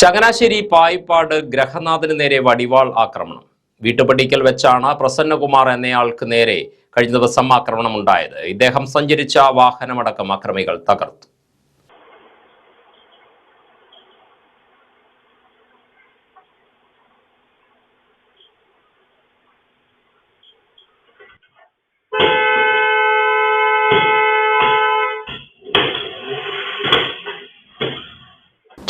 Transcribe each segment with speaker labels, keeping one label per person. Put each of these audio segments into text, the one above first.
Speaker 1: ചങ്ങനാശ്ശേരി പായിപ്പാട് ഗ്രഹനാഥന് നേരെ വടിവാൾ ആക്രമണം. വീട്ടുപടിക്കൽ വെച്ചാണ് പ്രസന്നകുമാർ എന്നയാൾക്ക് നേരെ കഴിഞ്ഞ ദിവസം ആക്രമണം ഉണ്ടായത് ഇദ്ദേഹം സഞ്ചരിച്ച വാഹനമടക്കം അക്രമികൾ തകർത്തു.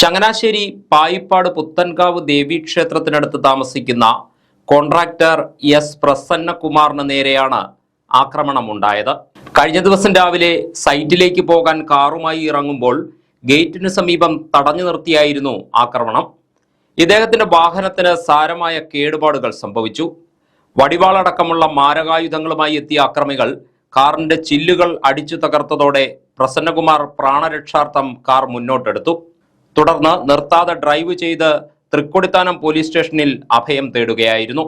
Speaker 1: ചങ്ങനാശ്ശേരി പായിപ്പാട് പുത്തൻകാവ് ദേവീക്ഷേത്രത്തിനടുത്ത് താമസിക്കുന്ന കോൺട്രാക്ടർ എസ് പ്രസന്നകുമാറിന് നേരെയാണ് ആക്രമണമുണ്ടായത്. കഴിഞ്ഞ ദിവസം രാവിലെ സൈറ്റിലേക്ക് പോകാൻ കാറുമായി ഇറങ്ങുമ്പോൾ ഗേറ്റിന് സമീപം തടഞ്ഞു നിർത്തിയായിരുന്നു ആക്രമണം. ഇദ്ദേഹത്തിന്റെ വാഹനത്തിന് സാരമായ കേടുപാടുകൾ സംഭവിച്ചു. വടിവാളടക്കമുള്ള മാരകായുധങ്ങളുമായി എത്തിയ അക്രമികൾ കാറിന്റെ ചില്ലുകൾ അടിച്ചു തകർത്തതോടെ പ്രസന്നകുമാർ പ്രാണരക്ഷാർത്ഥം കാർ മുന്നോട്ടെടുത്തു. തുടർന്ന് നിർത്താതെ ഡ്രൈവ് ചെയ്ത് തൃക്കൊടിത്താനം പോലീസ് സ്റ്റേഷനിൽ അഭയം തേടുകയായിരുന്നു.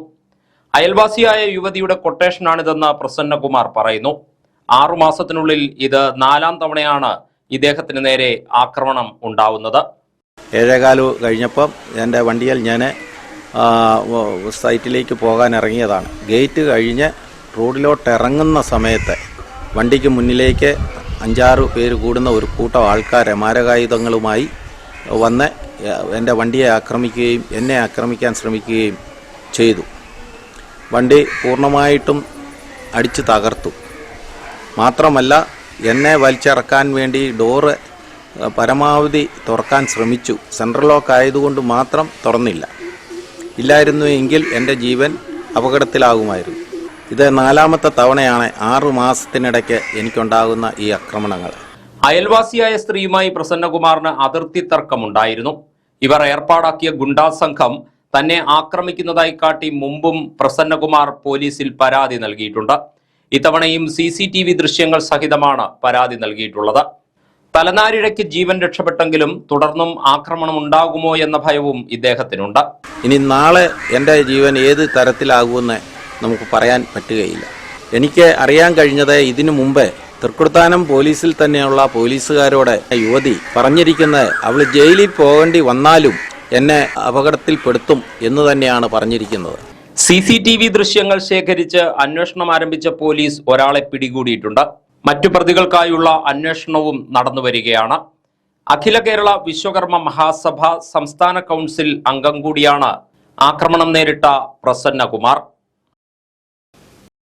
Speaker 1: അയൽവാസിയായ യുവതിയുടെ കൊട്ടേഷനാണിതെന്ന് പ്രസന്നകുമാർ പറയുന്നു. ആറുമാസത്തിനുള്ളിൽ ഇത് നാലാം തവണയാണ് ഇദ്ദേഹത്തിന് നേരെ ആക്രമണം ഉണ്ടാവുന്നത്.
Speaker 2: ഏഴേകാലു കഴിഞ്ഞപ്പം എന്റെ വണ്ടിയിൽ ഞാൻ സൈറ്റിലേക്ക് പോകാൻ ഇറങ്ങിയതാണ്. ഗേറ്റ് കഴിഞ്ഞ് റോഡിലോട്ട് ഇറങ്ങുന്ന സമയത്ത് വണ്ടിക്ക് മുന്നിലേക്ക് അഞ്ചാറ് പേര് കൂടുന്ന ഒരു കൂട്ടം ആൾക്കാരെ മാരകായുധങ്ങളുമായി വന്ന് എന്റെ വണ്ടിയെ ആക്രമിക്കുകയും എന്നെ ആക്രമിക്കാൻ ശ്രമിക്കുകയും ചെയ്തു. വണ്ടി പൂർണമായിട്ടും അടിച്ച് തകർത്തു. മാത്രമല്ല എന്നെ വലിച്ചിറക്കാൻ വേണ്ടി ഡോറ് പരമാവധി തുറക്കാൻ ശ്രമിച്ചു. സെൻട്രൽ ലോക്ക് ആയതുകൊണ്ട് മാത്രം തുറന്നില്ല. ഇല്ലായിരുന്നു എങ്കിൽ എന്റെ ജീവൻ അപകടത്തിലാകുമായിരുന്നു. ഇത് നാലാമത്തെ തവണയാണ് ആറു മാസത്തിനിടയ്ക്ക് എനിക്കുണ്ടാകുന്ന ഈ ആക്രമണങ്ങൾ.
Speaker 1: അയൽവാസിയായ സ്ത്രീയുമായി പ്രസന്നകുമാറിന് അതിർത്തി തർക്കമുണ്ടായിരുന്നു. ഇവർ ഏർപ്പാടാക്കിയ ഗുണ്ടാ സംഘം തന്നെ ആക്രമിക്കുന്നതായി കാട്ടി മുമ്പും പ്രസന്നകുമാർ പോലീസിൽ പരാതി നൽകിയിട്ടുണ്ട്. ഇത്തവണയും സി സി ടി വി ദൃശ്യങ്ങൾ സഹിതമാണ് പരാതി നൽകിയിട്ടുള്ളത്. തലനാരിഴയ്ക്ക് ജീവൻ രക്ഷപ്പെട്ടെങ്കിലും തുടർന്നും ആക്രമണം ഉണ്ടാകുമോ എന്ന ഭയവും ഇദ്ദേഹത്തിനുണ്ട്.
Speaker 2: ഇനി നാളെ എന്റെ ജീവൻ ഏത് തരത്തിലാകുമെന്ന് നമുക്ക് പറയാൻ പറ്റുകയില്ല. എനിക്ക് അറിയാൻ കഴിഞ്ഞത് ഇതിനു മുമ്പ് തൃക്കുടുത്താനം പോലീസിൽ തന്നെയുള്ള പോലീസുകാരോട് യുവതി പറഞ്ഞിരിക്കുന്നത് അവൾ ജയിലിൽ പോകേണ്ടി വന്നാലും എന്നെ അപകടത്തിൽപ്പെടുത്തും എന്ന് തന്നെയാണ് പറഞ്ഞിരിക്കുന്നത്.
Speaker 1: സി സി ടി വി ദൃശ്യങ്ങൾ ശേഖരിച്ച് അന്വേഷണം ആരംഭിച്ച പോലീസ് ഒരാളെ പിടികൂടിയിട്ടുണ്ട്. മറ്റു പ്രതികൾക്കായുള്ള അന്വേഷണവും നടന്നു വരികയാണ്. അഖില കേരള വിശ്വകർമ്മ മഹാസഭ സംസ്ഥാന കൗൺസിൽ അംഗം കൂടിയാണ് ആക്രമണം നേരിട്ട പ്രസന്നകുമാർ.